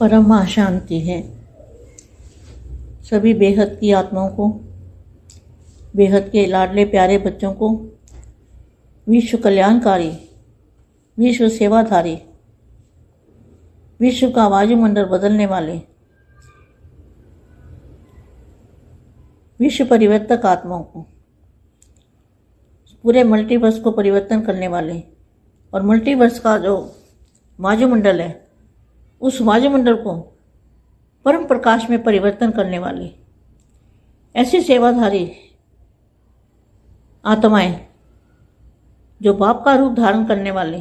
परम शांति है। सभी बेहद की आत्माओं को, बेहद के लाडले प्यारे बच्चों को, विश्व कल्याणकारी, विश्व सेवाधारी, विश्व का वायुमंडल बदलने वाले, विश्व परिवर्तक आत्माओं को, पूरे मल्टीवर्स को परिवर्तन करने वाले, और मल्टीवर्स का जो वायुमंडल है उस वायुमंडल को परम प्रकाश में परिवर्तन करने वाली ऐसी सेवाधारी आत्माएँ जो बाप का रूप धारण करने वाले,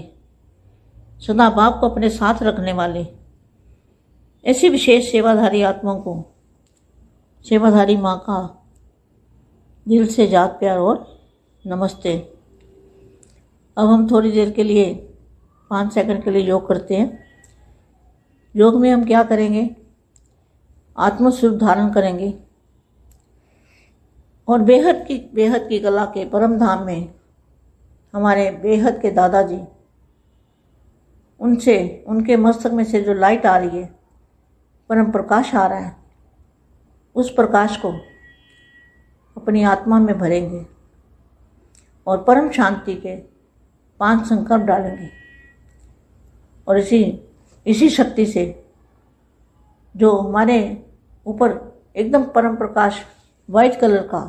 सदा बाप को अपने साथ रखने वाले, ऐसी विशेष सेवाधारी आत्माओं को सेवाधारी माँ का दिल से जात प्यार और नमस्ते। अब हम थोड़ी देर के लिए, पाँच सेकंड के लिए योग करते हैं। योग में हम क्या करेंगे? आत्मस्वरूप धारण करेंगे। और बेहद की बेहद की कला के परम धाम में हमारे बेहद के दादाजी, उनसे, उनके मस्तक में से जो लाइट आ रही है, परम प्रकाश आ रहा है, उस प्रकाश को अपनी आत्मा में भरेंगे और परम शांति के पाँच संकल्प डालेंगे। और इसी इसी शक्ति से जो हमारे ऊपर एकदम परम प्रकाश वाइट कलर का,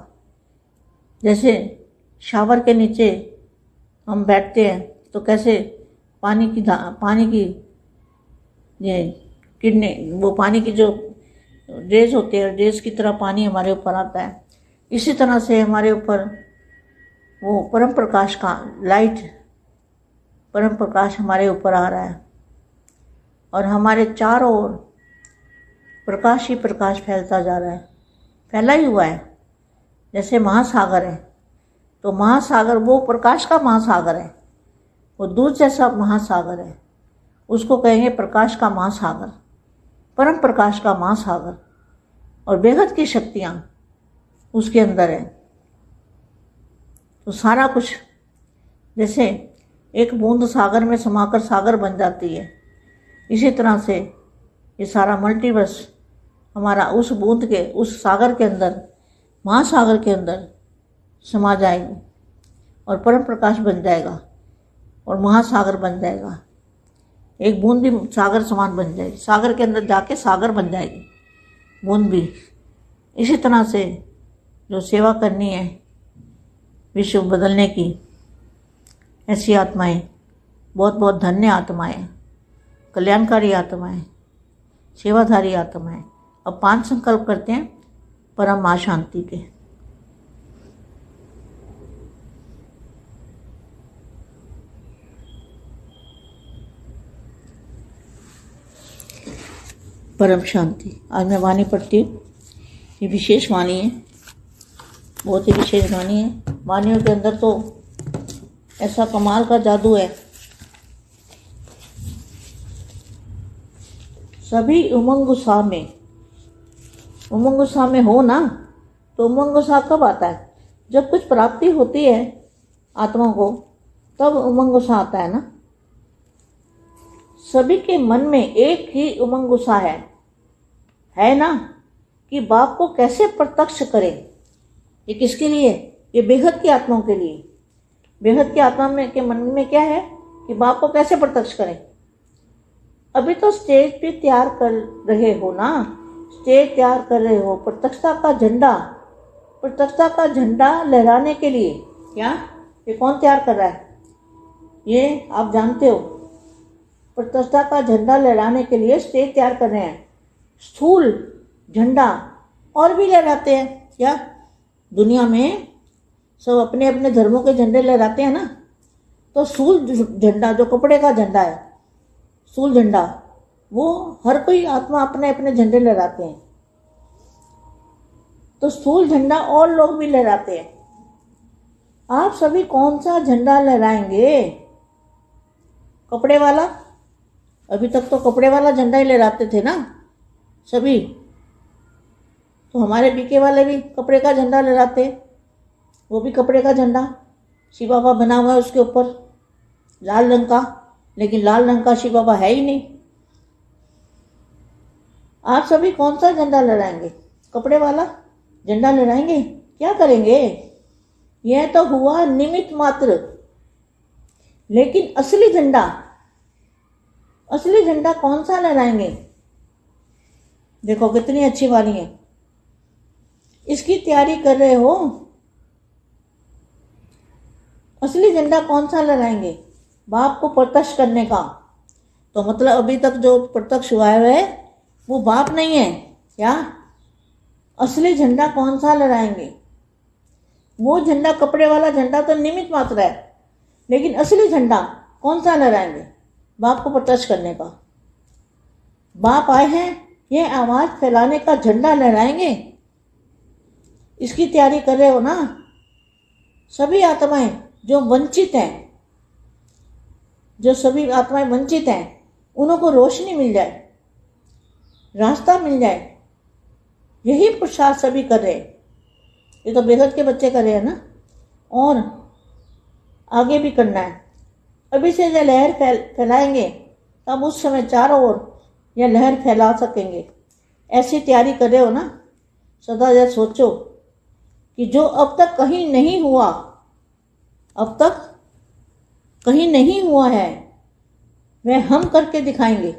जैसे शावर के नीचे हम बैठते हैं तो कैसे पानी की पानी की, ये किडनी, वो पानी की जो ड्रेस होते हैं ड्रेस की तरह पानी हमारे ऊपर आता है। इसी तरह से हमारे ऊपर वो परम प्रकाश का लाइट परम प्रकाश हमारे ऊपर आ रहा है। और हमारे चारों ओर प्रकाश ही प्रकाश फैलता जा रहा है। फैला ही हुआ है। जैसे महासागर है। तो महासागर, वो प्रकाश का महासागर है। वो दूध जैसा महासागर है। उसको कहेंगे प्रकाश का महासागर, परम प्रकाश का महासागर। और बेहद की शक्तियाँ उसके अंदर है। तो सारा कुछ जैसे एक बूंद सागर में समाकर सागर बन जाती है। इसी तरह से ये सारा मल्टीवर्स हमारा उस बूंद के, उस सागर के अंदर, महासागर के अंदर समा जाएगी और परम प्रकाश बन जाएगा और महासागर बन जाएगा। एक बूंद भी सागर समान बन जाएगी। सागर के अंदर जाके सागर बन जाएगी। बूंद भी। इसी तरह से जो सेवा करनी है विश्व बदलने की, ऐसी आत्माएँ। बहुत बहुत धन्य आत्माएँ। कल्याणकारी आत्माएँ सेवाधारी आत्माएँ अब पाँच संकल्प करते हैं, परम माँ शांति के। परम शांति। आज मैं वाणी पढ़ती हूँ। ये विशेष वाणी है। बहुत ही विशेष वाणी है। वाणियों के अंदर तो ऐसा कमाल का जादू है सभी उमंग उत्साह में। उमंग उत्साह में हो ना? तो उमंग उत्साह कब आता है? जब कुछ प्राप्ति होती है आत्मा को, तब उमंग उत्साह आता है ना? सभी के मन में एक ही उमंग उत्साह है। है ना? कि बाप को कैसे प्रत्यक्ष करें? ये किसके लिए? ये बेहद की आत्माओं के लिए। बेहद की आत्मा में के मन में क्या है? कि बाप को कैसे प्रत्यक्ष करें? अभी तो स्टेज पे तैयार कर रहे हो ना? स्टेज तैयार कर रहे हो। प्रत्यक्षता का झंडा। प्रत्यक्षता का झंडा लहराने के लिए। क्या? ये कौन तैयार कर रहा है? ये आप जानते हो। प्रत्यक्षता का झंडा लहराने के लिए स्टेज तैयार कर रहे हैं। स्थूल झंडा और भी लहराते हैं। क्या? दुनिया में सब अपने अपने धर्मों के झंडे लहराते हैं ना? तो सूल झंडा जो कपड़े का झंडा है सूल झंडा, वो हर कोई आत्मा अपने अपने झंडे लहराते हैं। तो स्थूल झंडा और लोग भी लहराते हैं। आप सभी कौन सा झंडा लहराएँगे? कपड़े वाला? अभी तक तो कपड़े वाला झंडा ही लहराते थे ना सभी। तो हमारे बीके वाले भी कपड़े का झंडा लहराते वो भी कपड़े का झंडा। शिवा बना हुआ है उसके ऊपर। लाल रंग का। लेकिन लाल रंग का शिव बाबा है ही नहीं। आप सभी कौन सा झंडा लहराएँगे? कपड़े वाला झंडा लहराएँगे? क्या करेंगे? यह तो हुआ निमित मात्र। लेकिन असली झंडा असली झंडा कौन सा लहराएँगे? देखो कितनी अच्छी वाली है। इसकी तैयारी कर रहे हो? असली झंडा कौन सा लहराएँगे? बाप को प्रत्यक्ष करने का। तो मतलब अभी तक जो प्रत्यक्ष हुआ है वो बाप नहीं है, क्या? असली झंडा कौन सा लहराएँगे? वो झंडा कपड़े वाला झंडा तो निमित्त मात्र है, लेकिन असली झंडा कौन सा लहराएँगे? बाप को प्रत्यक्ष करने का। बाप आए हैं, ये आवाज़ फैलाने का झंडा लहराएँगे? इसकी तैयारी कर रहे हो ना? सभी आत्माएँ जो वंचित हैं जो सभी आत्माएँ वंचित हैं, उनको रोशनी मिल जाए, रास्ता मिल जाए, यही पुरुषार्थ सभी कर रहे ये तो बेहद के बच्चे कर रहे हैं ना? और आगे भी करना है। अभी से यह लहर फैल, फैलाएँगे, तब उस समय चारों ओर यह लहर फैला सकेंगे। ऐसी तैयारी कर रहे हो ना? सदा यह सोचो कि जो अब तक कहीं नहीं हुआ, अब तक कहीं नहीं हुआ है, वह हम करके दिखाएँगे।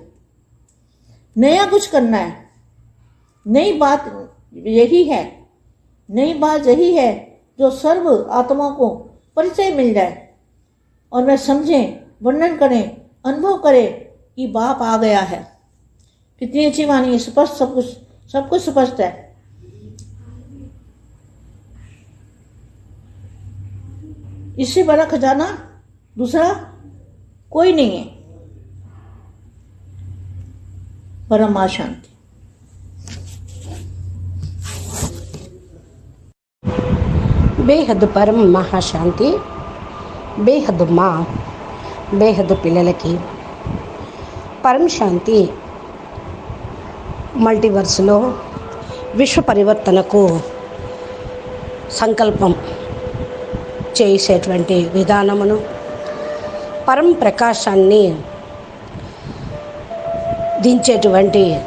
नया कुछ करना है। नई बात यही है, नई बात यही है जो सर्व आत्मा को परिचय मिल जाए और वह समझें, वर्णन करें, अनुभव करें कि बाप आ गया है। कितनी अच्छी वाणी है, स्पष्ट सब कुछ सब कुछ स्पष्ट है। इससे बड़ा खजाना दूसरा कोई नहीं है परम शांति బేహద్దు పరం మహాశాంతి బేహద్దు మా బేహద్దు పిల్లలకి పరం శాంతి మల్టీవర్స్లో విశ్వ పరివర్తనకు సంకల్పం చేసేటువంటి విధానమును పరం ప్రకాశాన్ని దించేటువంటి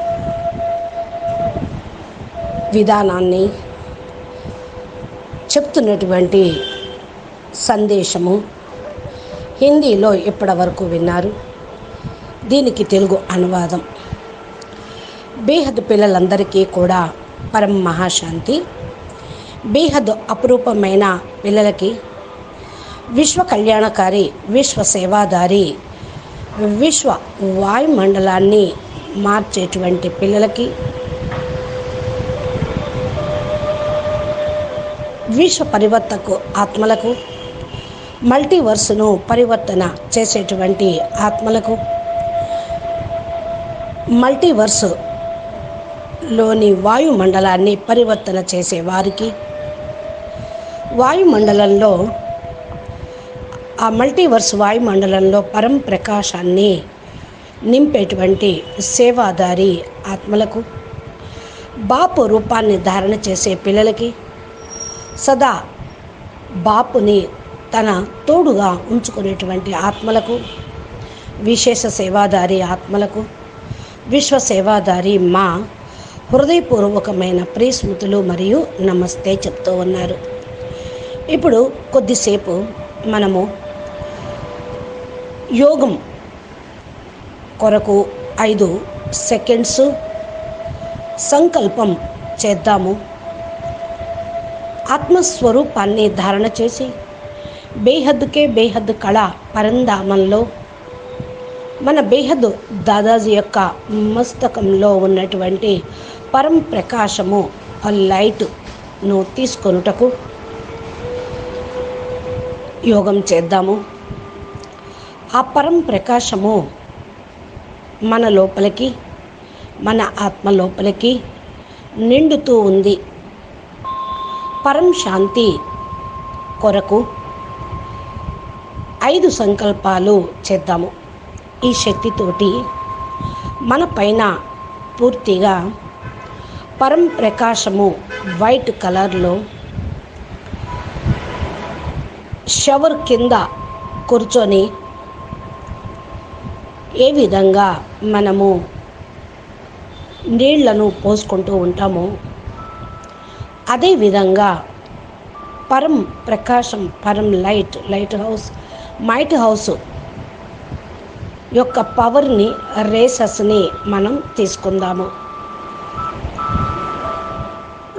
విధానాన్ని చెప్తున్నటువంటి సందేశము హిందీలో ఇప్పటి వరకు విన్నారు. దీనికి తెలుగు అనువాదం. బేహద్ పిల్లలందరికీ కూడా పరం మహాశాంతి. బేహద్ అపురూపమైన పిల్లలకి విశ్వ కళ్యాణకారి విశ్వ సేవాదారి విశ్వ వాయుమండలాన్ని మార్చేటువంటి పిల్లలకి విశ్వ పరివర్తకు ఆత్మలకు మల్టీవర్స్ను పరివర్తన చేసేటువంటి ఆత్మలకు మల్టీవర్స్లోని వాయుమండలాన్ని పరివర్తన చేసే వారికి వాయుమండలంలో ఆ మల్టీవర్స్ వాయుమండలంలో పరం ప్రకాశాన్ని నింపేటువంటి సేవాదారి ఆత్మలకు బాపు రూపాన్ని ధారణ చేసే పిల్లలకి సదా బాపుని తన తోడుగా ఉంచుకునేటువంటి ఆత్మలకు విశేష సేవాదారి ఆత్మలకు విశ్వ సేవాదారి మా హృదయపూర్వకమైన ప్రియస్మృతులు మరియు నమస్తే చెప్తూ ఉన్నారు. ఇప్పుడు కొద్దిసేపు మనము యోగం కొరకు ఐదు సెకండ్స్ సంకల్పం చేద్దాము. ఆత్మస్వరూపాన్ని ధారణ చేసి బేహద్కే బేహద్ కళ పరంధామంలో మన బేహద్ దాదాజీ యొక్క మస్తకంలో ఉన్నటువంటి పరం ప్రకాశము ఆ లైట్ను తీసుకొనుటకు యోగం చేద్దాము. ఆ పరం ప్రకాశము మన లోపలికి మన ఆత్మ లోపలికి నిండుతూ ఉంది. పరం శాంతి కొరకు ఐదు సంకల్పాలు చేద్దాము. ఈ శక్తితోటి మన పైన పూర్తిగా పరం ప్రకాశము వైట్ కలర్లో షవర్ కింద కూర్చొని ఏ విధంగా మనము నీళ్ళను పోసుకుంటూ ఉంటామో అదేవిధంగా పరం ప్రకాశం పరం light light house might house యొక్క పవర్ని రేసస్ని మనం తీసుకుందాము.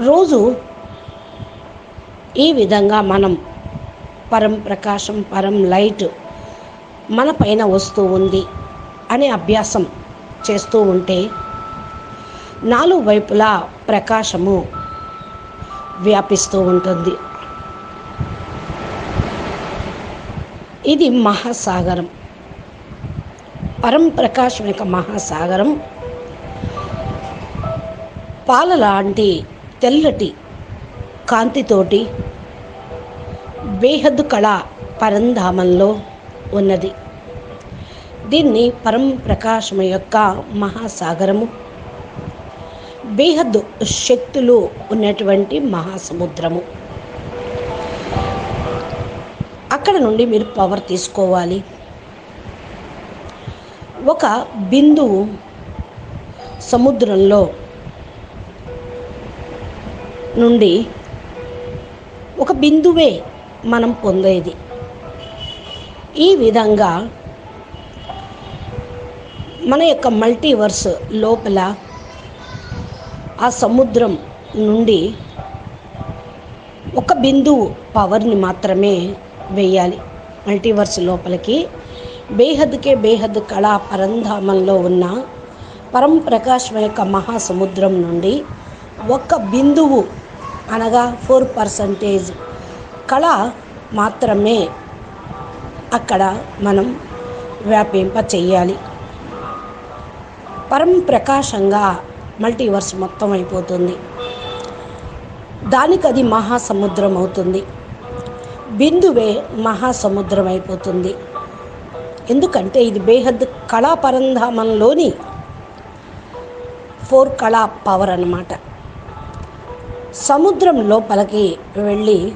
రోజు ఈ విధంగా మనం పరం ప్రకాశం పరం లైట్ మన పైన వస్తూ ఉంది. అనే అభ్యాసం చేస్తూ ఉంటే నాలుగు వైపులా ప్రకాశము వ్యాపిస్తూ ఉంటుంది. ఇది మహాసాగరం. పరం ప్రకాశం యొక్క మహాసాగరం పాల లాంటి తెల్లటి కాంతితోటి బేహద్దు కళ పరంధామంలో ఉన్నది. దీన్ని పరం ప్రకాశం యొక్క మహాసాగరము. బేహద్ శక్తులు ఉన్నటువంటి మహాసముద్రము. అక్కడ నుండి మీరు పవర్ తీసుకోవాలి. ఒక బిందువు సముద్రంలో నుండి ఒక బిందువే మనం పొందేది. ఈ విధంగా మన యొక్క మల్టీవర్స్ లోపల ఆ సముద్రం నుండి ఒక బిందువు పవర్ని మాత్రమే వేయాలి. మల్టీవర్స్ లోపలికి. బేహద్కే బేహద్ కళా పరంధామంలో ఉన్న పరం ప్రకాశం యొక్క మహాసముద్రం నుండి ఒక బిందువు అనగా ఫోర్ పర్సంటేజ్ కళ మాత్రమే అక్కడ మనం వ్యాపింప చెయ్యాలి పరం ప్రకాశంగా మల్టీవర్స్ మొత్తం అయిపోతుంది. దానికి అది మహాసముద్రం అవుతుంది. బిందువే మహాసముద్రం అయిపోతుంది. ఎందుకంటే ఇది బేహద్ కళా పరంధామంలోని ఫోర్ కళా పవర్ అన్నమాట. సముద్రం లోపలికి వెళ్ళి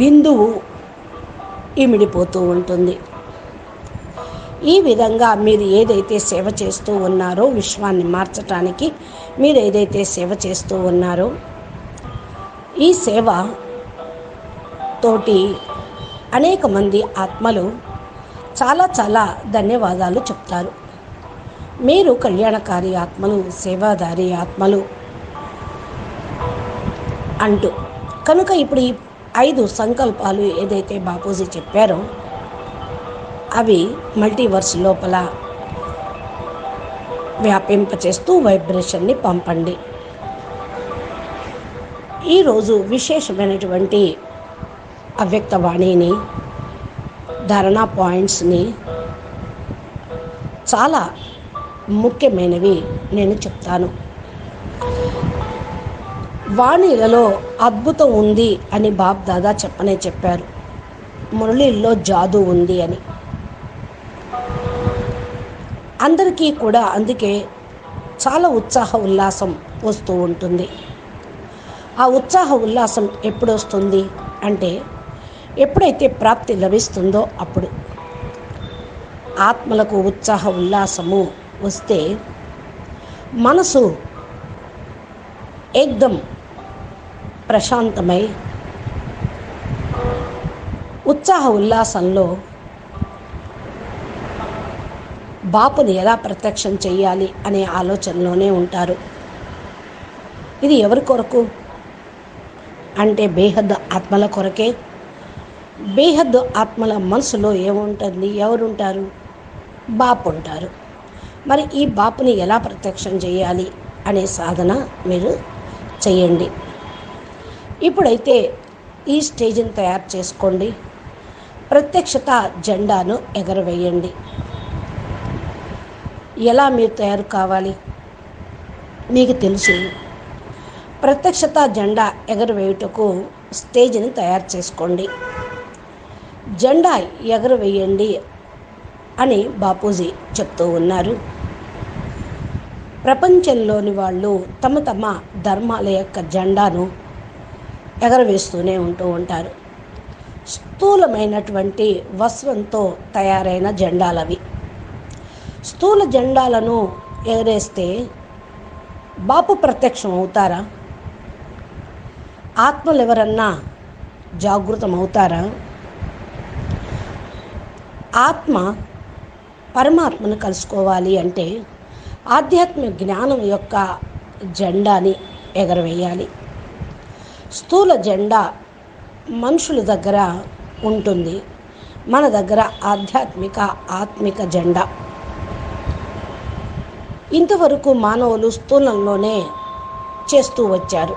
బిందువు ఇమిడిపోతూ ఉంటుంది. ఈ విధంగా మీరు ఏదైతే సేవ చేస్తూ ఉన్నారో విశ్వాన్ని మార్చటానికి మీరు ఏదైతే సేవ చేస్తూ ఉన్నారో ఈ సేవ తోటి అనేక మంది ఆత్మలు చాలా చాలా ధన్యవాదాలు చెప్తారు. మీరు కళ్యాణకారి ఆత్మలు సేవాదారి ఆత్మలు అంటూ కనుక ఇప్పుడు ఈ ఐదు సంకల్పాలు ఏదైతే బాపూజీ చెప్పారో అవి మల్టీవర్స్ లోపల వ్యాపింపచేస్తూ వైబ్రేషన్ని పంపండి. ఈరోజు విశేషమైనటువంటి అవ్యక్త వాణిని ధారణా పాయింట్స్ని చాలా ముఖ్యమైనవి నేను చెప్తాను. వాణిలలో అద్భుతం ఉంది అని బాబ్ దాదా చెప్పనే చెప్పారు. మురళీల్లో జాదు ఉంది అని. అందరికీ కూడా అందుకే చాలా ఉత్సాహ ఉల్లాసం వస్తూ ఉంటుంది. ఆ ఉత్సాహ ఉల్లాసం ఎప్పుడు వస్తుంది అంటే ఎప్పుడైతే ప్రాప్తి లభిస్తుందో అప్పుడు. ఆత్మలకు ఉత్సాహ ఉల్లాసము వస్తే మనసు ఏకదం ప్రశాంతమై ఉత్సాహ ఉల్లాసంలో బాపుని ఎలా ప్రత్యక్షం చేయాలి అనే ఆలోచనలోనే ఉంటారు. ఇది ఎవరి కొరకు? అంటే బేహద్ ఆత్మల కొరకే. బేహద్ ఆత్మల మనసులో ఏముంటుంది? ఎవరుంటారు? బాపు ఉంటారు మరి ఈ బాపుని ఎలా ప్రత్యక్షం చేయాలి అనే సాధన మీరు చేయండి ఇప్పుడైతే ఈ స్టేజ్ని తయారు చేసుకోండి. ప్రత్యక్షత జెండాను ఎగరవేయండి. ఎలా మీరు తయారు కావాలి? మీకు తెలుసు. ప్రత్యక్షత జెండా ఎగరవేయుటకు స్టేజ్ని తయారు చేసుకోండి. జెండా ఎగరవేయండి అని బాపూజీ చెప్తూ ఉన్నారు. ప్రపంచంలోని వాళ్ళు తమ తమ ధర్మాల యొక్క జెండాను ఎగరవేస్తూనే ఉంటూ ఉంటారు. స్థూలమైనటువంటి వస్వంతో తయారైన జెండాలవి. స్థూల జెండాలను ఎగరేస్తే బాపు ప్రత్యక్షం అవుతారా? ఆత్మలు ఎవరన్నా జాగృతం అవుతారా ఆత్మ పరమాత్మను కలుసుకోవాలి అంటే ఆధ్యాత్మిక జ్ఞానం యొక్క జెండాని ఎగరవేయాలి. స్థూల జెండా మనుషుల దగ్గర ఉంటుంది. మన దగ్గర ఆధ్యాత్మిక ఆత్మిక జెండా ఇంతవరకు మానవులు స్థూలంలోనే చేస్తూ వచ్చారు.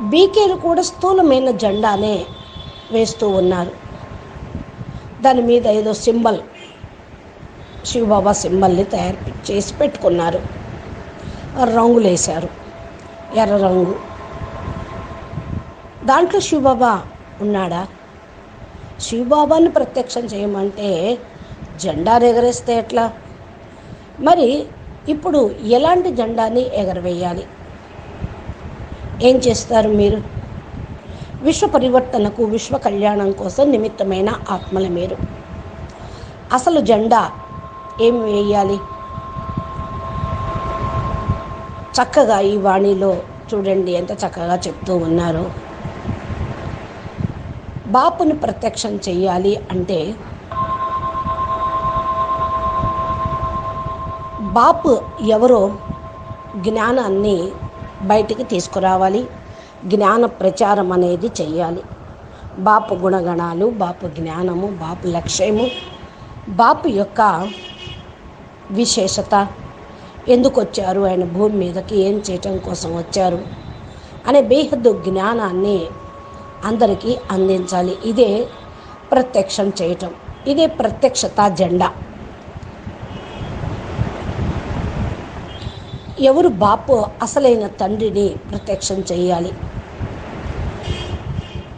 బీకేలు కూడా స్థూలమైన జెండానే వేస్తూ ఉన్నారు. దాని మీద ఏదో సింబల్ శివబాబా సింబల్ని తయారు చేసి పెట్టుకున్నారు. రంగులు వేశారు ఎర్ర రంగు. దాంట్లో శివబాబా ఉన్నాడా? శివబాబాని ప్రత్యక్షం చేయమంటే జెండా ఎగరేస్తే ఎట్లా? మరి ఇప్పుడు ఎలాంటి జెండాని ఎగరవేయాలి? ఏం చేస్తారు మీరు? విశ్వ పరివర్తనకు విశ్వ కళ్యాణం కోసం నిమిత్తమైన ఆత్మల మీరు. అసలు జెండా ఏం వేయాలి? చక్కగా ఈ వాణిలో చూడండి ఎంత చక్కగా చెప్తూ ఉన్నారు. బాపుని ప్రత్యక్షం చేయాలి అంటే బాపు ఎవరో జ్ఞానాన్ని బయటికి తీసుకురావాలి. జ్ఞాన ప్రచారం అనేది చేయాలి బాపు గుణగణాలు బాపు జ్ఞానము బాపు లక్ష్యము బాపు యొక్క విశేషత. ఎందుకు వచ్చారు? ఆయన భూమి మీదకి ఏం చేయటం కోసం వచ్చారు? అనే బేహద్దు జ్ఞానాన్ని అందరికీ అందించాలి. ఇదే ప్రత్యక్షం చేయటం. ఇదే ప్రత్యక్షత జెండా. ఎవరు బాపు అసలైన తండ్రిని ప్రత్యక్షం చేయాలి?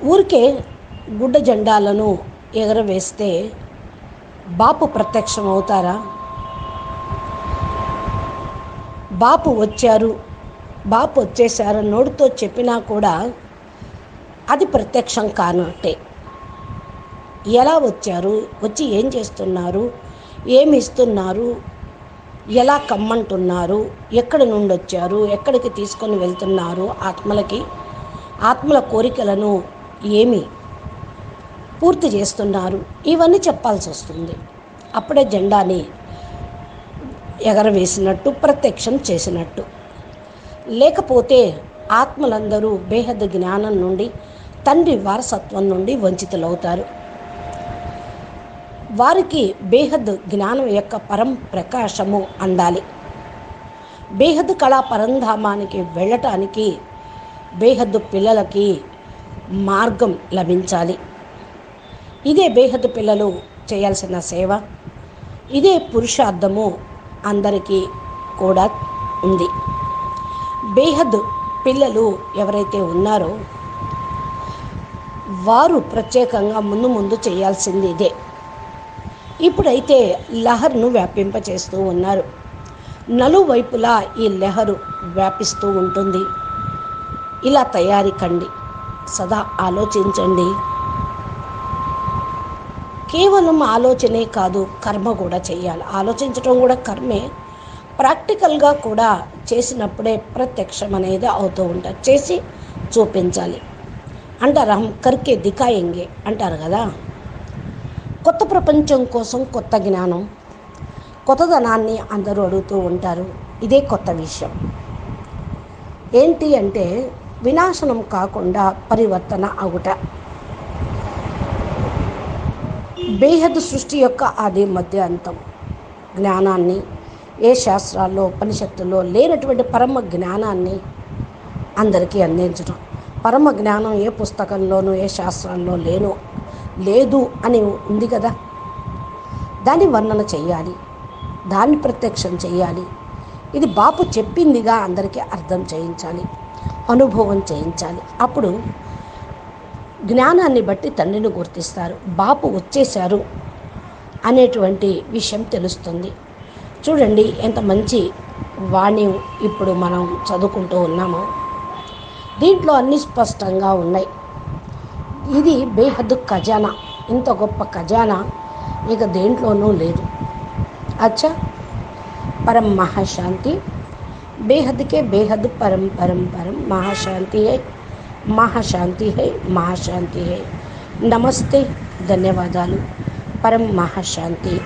ఊరికే గుడ్డ జెండాలను ఎగరవేస్తే బాపు ప్రత్యక్షం అవుతారా? బాపు వచ్చారు బాపు వచ్చేసారు నోటితో చెప్పినా కూడా అది ప్రత్యక్షం కానట్టే. ఎలా వచ్చారు? వచ్చి ఏం చేస్తున్నారు? ఏమి ఇస్తున్నారు? ఎలా కమ్మంటున్నారు? ఎక్కడి నుండి వచ్చారు ఎక్కడికి తీసుకొని వెళ్తున్నారు? ఆత్మలకి ఆత్మల కోరికలను ఏమి పూర్తి చేస్తున్నారు? ఇవన్నీ చెప్పాల్సి వస్తుంది. అప్పుడే జెండాని ఎగరవేసినట్టు ప్రత్యక్షం చేసినట్టు. లేకపోతే ఆత్మలందరూ బేహద్ జ్ఞానం నుండి తండ్రి వారసత్వం నుండి వంచితులవుతారు. వారికి బేహద్ జ్ఞానం యొక్క పరం ప్రకాశము అందాలి. బేహద్ కళా పరంధామానికి వెళ్ళటానికి బేహద్దు పిల్లలకి మార్గం లభించాలి. ఇదే బేహద్దు పిల్లలు చేయాల్సిన సేవ. ఇదే పురుషార్థము అందరికీ కూడా ఉంది. బేహద్ పిల్లలు ఎవరైతే ఉన్నారో వారు ప్రత్యేకంగా ముందు ముందు చేయాల్సింది ఇదే. ఇప్పుడైతే లహర్ను వ్యాపింపచేస్తూ ఉన్నారు. నలువైపులా ఈ లహరు వ్యాపిస్తూ ఉంటుంది. ఇలా తయారీ కండి. సదా ఆలోచించండి. కేవలం ఆలోచనే కాదు కర్మ కూడా చేయాలి. ఆలోచించడం కూడా కర్మే. ప్రాక్టికల్గా కూడా చేసినప్పుడే ప్రత్యక్షం అనేది అవుతూ ఉంటారు చేసి చూపించాలి. అంటారు హమ్ కర్కే దికాయంగే అంటారు కదా. కొత్త ప్రపంచం కోసం కొత్త జ్ఞానం కొత్తదనాన్ని అందరూ అడుగుతూ ఉంటారు. ఇదే కొత్త విషయం. ఏంటి అంటే వినాశనం కాకుండా పరివర్తన అవుట. బేహద్ సృష్టి యొక్క ఆది మధ్య అంతం. జ్ఞానాన్ని ఏ శాస్త్రాల్లో ఉపనిషత్తుల్లో లేనటువంటి పరమ జ్ఞానాన్ని అందరికీ అందించడం పరమ జ్ఞానం ఏ పుస్తకంలోనూ ఏ శాస్త్రాల్లో లేను. లేదు అని ఉంది కదా. దాన్ని వర్ణన చెయ్యాలి. దాన్ని ప్రత్యక్షం చేయాలి ఇది బాపు చెప్పిందిగా అందరికీ అర్థం చేయించాలి. అనుభవం చేయించాలి. అప్పుడు జ్ఞానాన్ని బట్టి తండ్రిని గుర్తిస్తారు. బాపు వచ్చేశారు అనేటువంటి విషయం తెలుస్తుంది. చూడండి ఎంత మంచి వాణి ఇప్పుడు మనం చదువుకుంటూ ఉన్నామో. దీంట్లో అన్ని స్పష్టంగా ఉన్నాయి. ఇది బేహద్దు ఖజానా. ఇంత గొప్ప ఖజానా ఇక దేంట్లోనూ లేదు. అచ్చా పరం మహాశాంతి. బేహద్కే బేహద్ పరం పరం పరం మహాశాంతి హై మహాశాంతి హై మహాశాంతి హై. నమస్తే ధన్యవాదాలు. పరం మహాశాంతి.